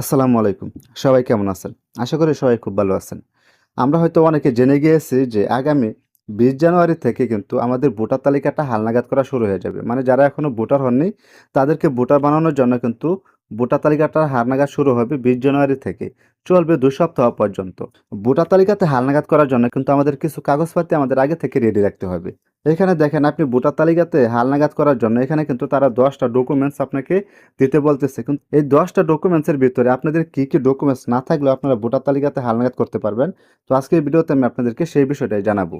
আসসালামু আলাইকুম। সবাই কেমন আছেন? আশা করি সবাই খুব ভালো আছেন। আমরা হয়তো অনেকে জেনে গিয়েছি যে আগামী বিশ জানুয়ারি থেকে কিন্তু আমাদের ভোটার তালিকাটা হালনাগাদ করা শুরু হয়ে যাবে। মানে যারা এখনও ভোটার হননি, তাদেরকে ভোটার বানানোর জন্য কিন্তু ভোটার তালিকাটা হালনাগাদ শুরু হবে বিশ জানুয়ারি থেকে। চলবে দু সপ্তাহ পর্যন্ত। ভোটার তালিকাতে হালনাগাদ করার জন্য কিন্তু আমাদের কিছু কাগজপাতি আমাদের আগে থেকে রেডি রাখতে হবে। এখানে দেখেন আপনি ভোটার তালিকাতে হালনাগাদ করার জন্য এখানে কিন্তু তারা দশটা ডকুমেন্টস আপনাকে দিতে বলতেছে। কিন্তু এই দশটা ডকুমেন্টসের ভিতরে আপনাদের কি কি ডকুমেন্টস না থাকলেও আপনারা ভোটার তালিকাতে হালনাগাদ করতে পারবেন। তো আজকের ভিডিওতে আমি আপনাদেরকে সেই বিষয়টাই জানাব।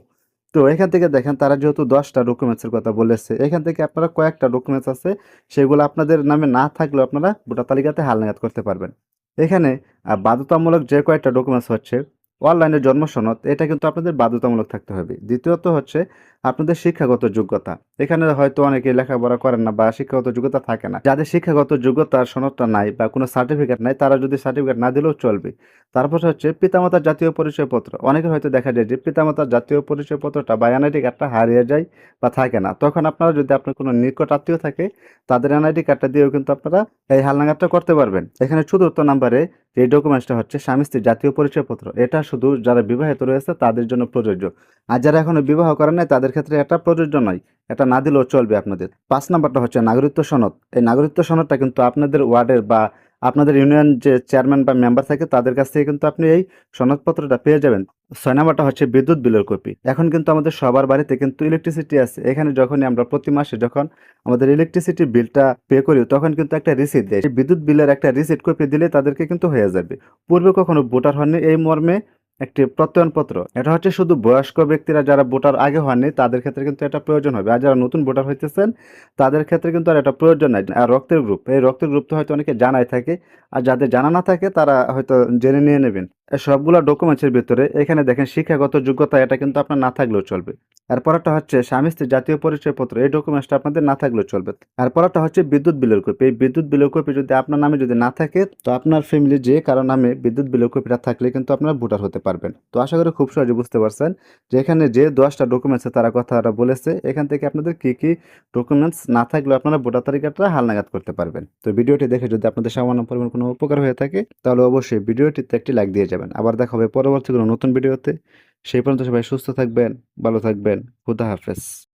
তো এখান থেকে দেখেন তারা যেহেতু দশটা ডকুমেন্টসের কথা বলেছে, এখান থেকে আপনারা কয়েকটা ডকুমেন্টস আছে, সেগুলো আপনাদের নামে না থাকলেও আপনারা ভোটার তালিকাতে হালনাগাদ করতে পারবেন। এখানে বাধ্যতামূলক যে কয়েকটা ডকুমেন্টস হচ্ছে, অনলাইনে জন্ম সনদ, এটা কিন্তু আপনাদের বাধ্যতামূলক থাকতে হবে। দ্বিতীয়ত হচ্ছে আপনাদের শিক্ষাগত যোগ্যতা। এখানে হয়তো অনেকে লেখাপড়া করেন না বা শিক্ষাগত যোগ্যতা থাকে না। যাদের শিক্ষাগত যোগ্যতার সনদটা নাই বা কোনো সার্টিফিকেট নাই, তারা যদি সার্টিফিকেট না দিলেও চলবে। তারপর হচ্ছে পিতামাতার জাতীয় পরিচয়পত্র। অনেকের হয়তো দেখা যায় যে পিতামাতার জাতীয় পরিচয়পত্রটা বা এনআইডি কার্ডটা হারিয়ে যায় বা থাকে না। তখন আপনারা যদি আপনার কোনো নিকট আত্মীয় থাকে, তাদের এনআইডি কার্ডটা দিয়েও কিন্তু আপনারা এই হালনাগাদটা করতে পারবেন। এখানে চতুর্থ নাম্বারে যে ডকুমেন্টসটা হচ্ছে স্বামী স্ত্রীর জাতীয় পরিচয়পত্র। এটা শুধু যারা বিবাহিত রয়েছে, তাদের জন্য প্রযোজ্য। আর যারা এখনও বিবাহ করেন নাই, তাদের ক্ষেত্রে এটা প্রযোজ্য নয়। এটা না দিলেও চলবে আপনাদের। পাঁচ নাম্বারটা হচ্ছে নাগরিকত্ব সনদ। এই নাগরিকত্ব সনদটা কিন্তু আপনাদের ওয়ার্ডের বা আপনাদের ইউনিয়ন যে চেয়ারম্যান বা মেম্বার থাকে, তাদের কাছ থেকে কিন্তু আপনি এই সনদপত্রটা পেয়ে যাবেন। ছয় নাম্বারটা হচ্ছে বিদ্যুৎ বিলের কপি। এখন কিন্তু আমাদের সবার বাড়িতে কিন্তু ইলেকট্রিসিটি আছে। এখানে যখনই আমরা প্রতি মাসে যখন আমাদের ইলেকট্রিসিটি বিলটা পে করি, তখন কিন্তু একটা রিসিট দেয়। বিদ্যুৎ বিলের একটা রিসিট কপি দিলে তাদেরকে কিন্তু হয়ে যাবে। পূর্বে কখনো ভোটার হননি, এই মর্মে একটি প্রত্যয়নপত্র। এটা হচ্ছে শুধু বয়স্ক ব্যক্তিরা যারা ভোটার আগে হননি তাদের ক্ষেত্রে কিন্তু এটা প্রয়োজন হবে। আর যারা নতুন ভোটার হইতেছেন, তাদের ক্ষেত্রে কিন্তু আর এটা প্রয়োজন নাই। আর রক্তের গ্রুপ এই রক্তের গ্রুপ তো হয়তো অনেকে জানাই থাকে। আর যাদের জানা না থাকে, তারা হয়তো জেনে নিয়ে নেবেন। সবগুলো ডকুমেন্টসের ভিতরে এখানে দেখেন শিক্ষাগত যোগ্যতা, এটা কিন্তু আপনার না থাকলেও চলবে। আর পরেরটা হচ্ছে স্বামী স্ত্রী জাতীয় পরিচয়পত্র, এই ডকুমেন্টসটা আপনাদের না থাকলেও চলবে। আর পরেরটা হচ্ছে বিদ্যুৎ বিলের কপি, এই বিদ্যুৎ বিলের কপি যদি আপনার নামে যদি না থাকে, তো আপনার ফ্যামিলি যে কারও নামে বিদ্যুৎ বিলের কপিটা থাকলে কিন্তু আপনারা ভোটার হতে পারবেন। তো আশা করি খুব সহজে বুঝতে পারছেন যে এখানে যে দশটা ডকুমেন্টসে তারা কথাটা বলেছে, এখান থেকে আপনাদের কি কি ডকুমেন্টস না থাকলেও আপনারা ভোটার তালিকাটা হালনাগাদ করতে পারবেন। তো ভিডিওটি দেখে যদি আপনাদের সামান্য পরিমাণ কোনো উপকার হয়ে থাকে, তাহলে অবশ্যই ভিডিওটিতে একটি লাইক দিয়ে যাবেন। আবার দেখা হবে পরবর্তী কোনো নতুন ভিডিওতে। সেই পর্যন্ত সবাই সুস্থ থাকবেন, ভালো থাকবেন। খুদা হাফেজ।